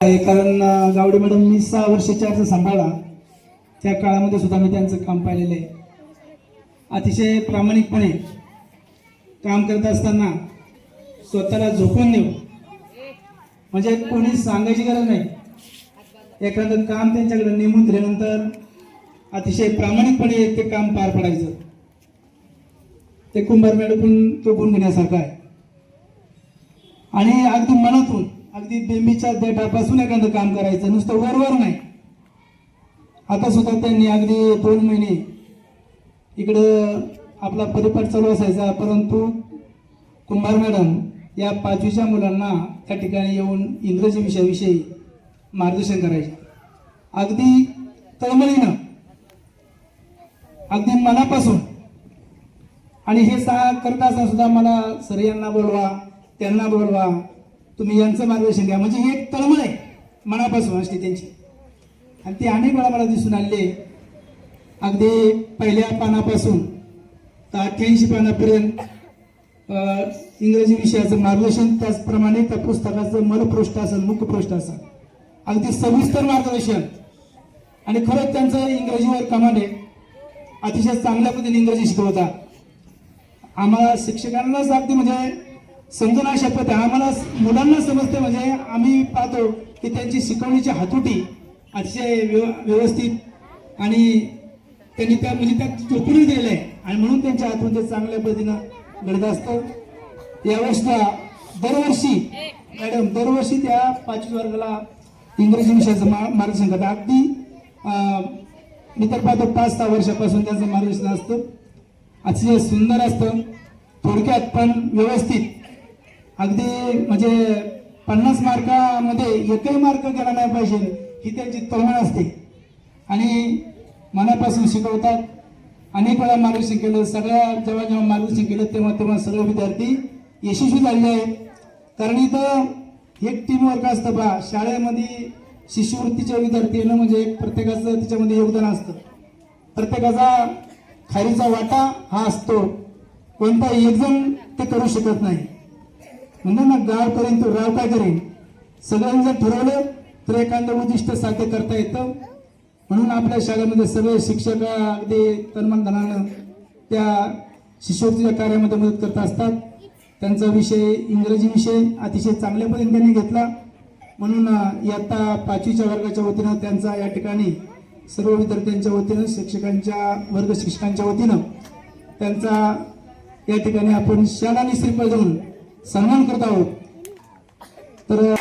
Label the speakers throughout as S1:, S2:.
S1: आहे. कारण गावडे मॅडम मी सहा वर्षाच्या अर्ज सांभाळला. त्या काळामध्ये सुद्धा मी त्यांचं काम पाहिलेलं आहे. अतिशय प्रामाणिकपणे काम करत असताना स्वतःला झोपून देऊ म्हणजे कोणी सांगायची गरज नाही. एखादं काम त्यांच्याकडे नेमून दिल्यानंतर अतिशय प्रामाणिकपणे ते काम पार पडायचं. ते कुंभार मॅडम तो गुण घेण्यासारखं आहे. आणि अगदी मनातून अगदी बेंबीच्या देठापासून एखादं काम करायचं. नुसतं वरवर नाही. आता सुद्धा त्यांनी अगदी दोन महिने इकडं आपला परिपाठ चालू असायचा परंतु कुंभार मॅडम या पाचवीच्या मुलांना त्या ठिकाणी येऊन इंग्रजी विषयाविषयी मार्गदर्शन करायचे अगदी तळमळीनं अगदी मनापासून. आणि हे सा करत असताना सुद्धा मला सर यांना बोलवा त्यांना बोलवा तुम्ही यांचं मार्गदर्शन घ्या. म्हणजे ही एक तळमळ आहे मनापासून असते त्यांची. आणि ते अनेक वेळा मला दिसून आले अगदी पहिल्या पानापासून तर अठ्ठ्याऐंशी पानापर्यंत इंग्रजी विषयाचं मार्गदर्शन त्याचप्रमाणे त्या पुस्तकाचं मलपृष्ठ असेल मुखपृष्ठ असेल. अगदी सविस्तर मार्गदर्शन. आणि खरंच त्यांचं इंग्रजीवर कमांड आहे. अतिशय चांगल्या पद्धतीने इंग्रजी शिकवतात. आम्हाला शिक्षकांनाच अगदी म्हणजे समजून अशा पद्धती आम्हाला मुलांना समजते म्हणजे आम्ही पाहतो की त्यांची शिकवणीची हातोटी अतिशय व्यव व्यवस्थित आणि त्यांनी त्या म्हणजे त्या चोपूनच दिलेलं आहे. आणि म्हणून त्यांच्या हातून ते चांगल्या पद्धतीनं घडत असतं. यावर्षी दरवर्षी मॅडम दरवर्षी त्या पाचवी वर्गाला इंग्रजी विषयाचं मा मार्गदर्शन करतात. अगदी मी तर पाहतो पाच सहा वर्षापासून त्याचं मार्गदर्शन असतं. अतिशय सुंदर असतं. थोडक्यात पण व्यवस्थित. अगदी म्हणजे पन्नास मार्कामध्ये एकही मार्क गेला नाही पाहिजे ही त्यांची तळमळ असते. आणि मनापासून शिकवतात. अनेक वेळा मार्गदर्शन केलं. सगळ्या जेव्हा जेव्हा मार्गदर्शन केलं तेव्हा तेव्हा सगळे विद्यार्थी यशस्वी झालेले आहेत. कारण इथं एक टीमवर्क असतं बा. शाळेमध्ये शिष्यवृत्तीच्या विद्यार्थी येणं म्हणजे प्रत्येकाचं त्याच्यामध्ये योगदान असतं. प्रत्येकाचा खारीचा वाटा हा असतो. कोणता एक जण ते करू शकत नाही. मुलांना ना गाव राव काय करेन सगळ्यांनी जर ठरवलं तर एखादं उद्दिष्ट साध्य करता येतं. म्हणून आपल्या शाळेमध्ये सगळे शिक्षक अगदी तन्मनधनानं त्या शिष्यवृत्तीच्या कार्यामध्ये मदत करत असतात. त्यांचा विषय इंग्रजी विषय अतिशय चांगल्या पद्धतीने त्यांनी घेतला. म्हणून इयत्ता पाचवीच्या वर्गाच्या वतीनं त्यांचा या ठिकाणी सर्व विद्यार्थ्यांच्या वतीनं शिक्षकांच्या वर्ग शिक्षकांच्या वतीनं त्यांचा या ठिकाणी आपण शाळा आणि श्रीफळ देऊन सन्मान करत आहोत. तर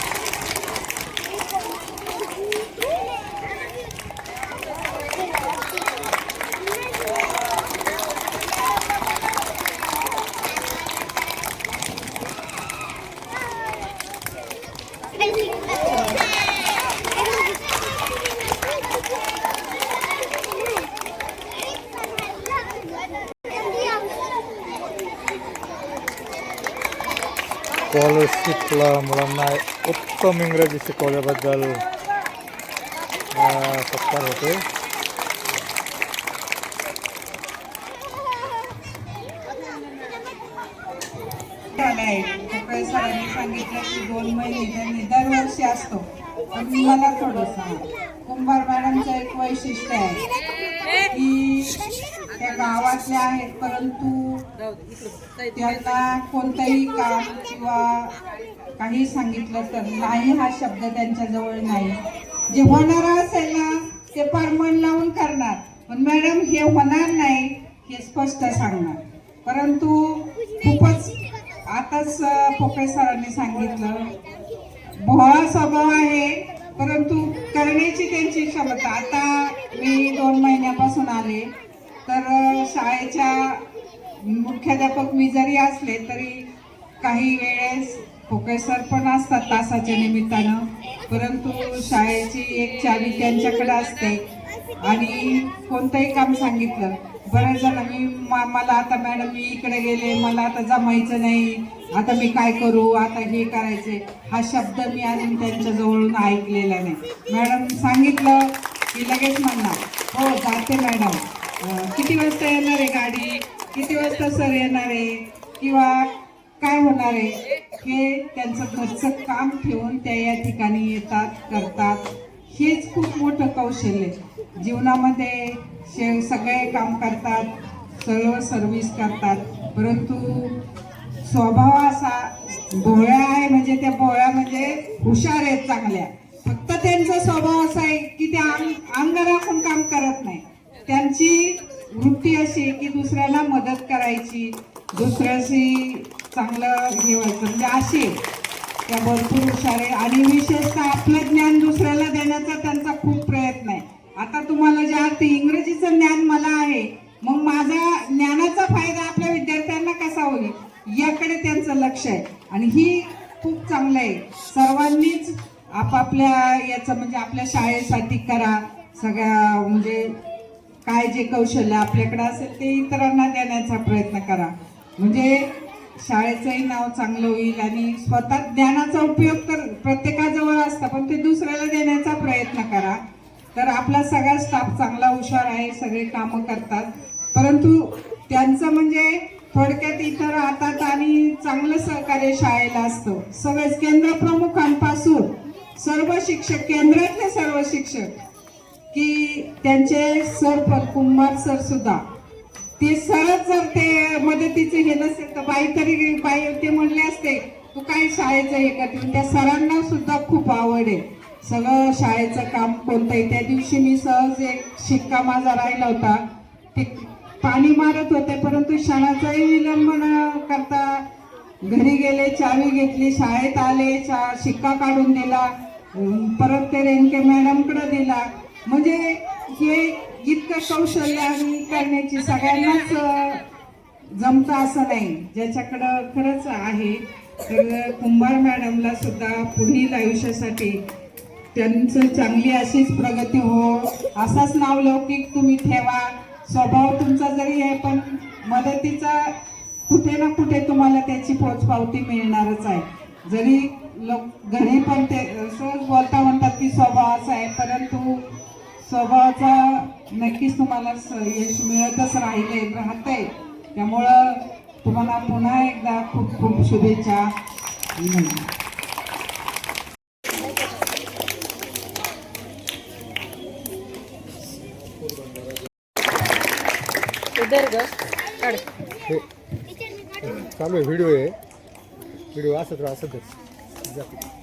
S2: स्कॉलरशिपला मुलांना उत्तम इंग्रजी शिकवल्याबद्दल अ, सत्कार होते
S3: झालंय सकाळी सरांनी सांगितलं की दोन महिने त्यांनी दरवर्षी असतो पण मला थोडस कुंभार मॅडमचं एक वैशिष्ट्य आहे की त्या गावातल्या आहेत परंतु त्यांना कोणतंही काम किंवा काही सांगितलं तर नाही हा शब्द त्यांच्या जवळ नाही. जे होणार असेल ना ते फार मन लावून करणार. पण मॅडम हे होणार नाही हे स्पष्ट सांगणार. परंतु खूपच आताच अ, सरांनी सांगितलं. भोळा स्वभाव आहे परंतु करण्याची त्यांची क्षमता. आता मी दोन महिन्यापासून आले. तर शाळेच्या मुख्याध्यापक मी जरी असले तरी काही वेळेस पोके सर पण असतात तासाच्या निमित्तानं. परंतु शाळेची एक चावी त्यांच्याकडे असते आणि कोणतंही काम सांगितलं बऱ्याच जण मी मा- मला आता मॅडम मी इकडे गेले मला आता जमायचं नाही आता मी काय करू आता हे करायचे. हा शब्द मी अजून त्यांच्याजवळून ऐकलेला नाही. मॅडम सांगितलं की लगेच म्हणणार हो जाते मॅडम. किती वाजता येणार आहे गाडी? किती वाजता सर येणार आहे? किंवा काय होणार आहे? हे त्यांचं घरचं काम ठेवून त्या या ठिकाणी येतात करतात. हेच खूप मोठं कौशल्य आहे. जीवनामध्ये शे सगळे काम करतात सर्व सर्विस करतात. परंतु स्वभाव असा भोळ्या आहे म्हणजे त्या भोळ्या म्हणजे हुशार आहेत चांगल्या. फक्त त्यांचा स्वभाव असा आहे वृत्ती की दुसऱ्याला मदत करायची दुसऱ्याशी चांगलं हे व्हायचं. म्हणजे अशी त्या भरपूर हुशार आहे. आणि विशेषतः आपलं ज्ञान दुसऱ्याला देण्याचा त्यांचा खूप प्रयत्न आहे. आता तुम्हाला जे अर्थ इंग्रजीचं ज्ञान मला आहे मग माझा ज्ञानाचा फायदा आपल्या विद्यार्थ्यांना कसा होईल? याकडे त्यांचं लक्ष आहे. आणि ही खूप चांगलं आहे. सर्वांनीच आपापल्या याचं म्हणजे आपल्या शाळेसाठी करा. सगळ्या म्हणजे काय जे कौशल्य आपल्याकडे असेल ते इतरांना देण्याचा प्रयत्न करा. म्हणजे शाळेचंही नाव चांगलं होईल आणि स्वतः ज्ञानाचा उपयोग तर प्रत्येकाजवळ असतं पण ते दुसऱ्याला देण्याचा प्रयत्न करा. तर आपला सगळा स्टाफ चांगला हुशार आहे सगळे कामं करतात. परंतु त्यांचं म्हणजे थोडक्यात इतर राहतात आणि चांगलं सहकार्य शाळेला असतं. सगळेच केंद्र प्रमुखांपासून सर्व शिक्षक केंद्रातले सर्व शिक्षक की त्यांचे सर पण कुंभार सर सुद्धा. ते सरच जर ते मदतीचे हे नसेल तर बाई तरी बाई ते म्हणले असते तू काय शाळेचं हे करते? त्या सरांना सुद्धा खूप आवड आहे. सगळं शाळेचं काम कोणतंही त्या दिवशी मी सहज एक शिक्का माझा राहिला होता. ते पाणी मारत होते परंतु क्षणाचाही विलंब न करता घरी गेले चावी घेतली शाळेत आले चा शिक्का काढून दिला. परत ते रेणके मॅडमकडं दिला. म्हणजे हे इतकं कौशल्य आणि करण्याची सगळ्यांनाच जमतं असं नाही. ज्याच्याकडं खरंच आहे तर कुंभार मॅडमला सुद्धा पुढील आयुष्यासाठी त्यांचं चांगली अशीच प्रगती हो असाच नावलौकिक तुम्ही ठेवा. स्वभाव तुमचा जरी आहे पण मदतीचा कुठे ना कुठे तुम्हाला त्याची पोचपावती मिळणारच आहे. जरी लोक घरी पण ते सहज बोलता म्हणतात की स्वभावाचा आहे परंतु स्वभावाचा नक्कीच तुम्हाला स- यश मिळतच राहिले राहतंय त्यामुळं तुम्हाला पुन्हा एकदा खूप खूप शुभेच्छा.
S2: चालू आहे व्हिडिओ आहे. व्हिडिओ असत राहा असतच.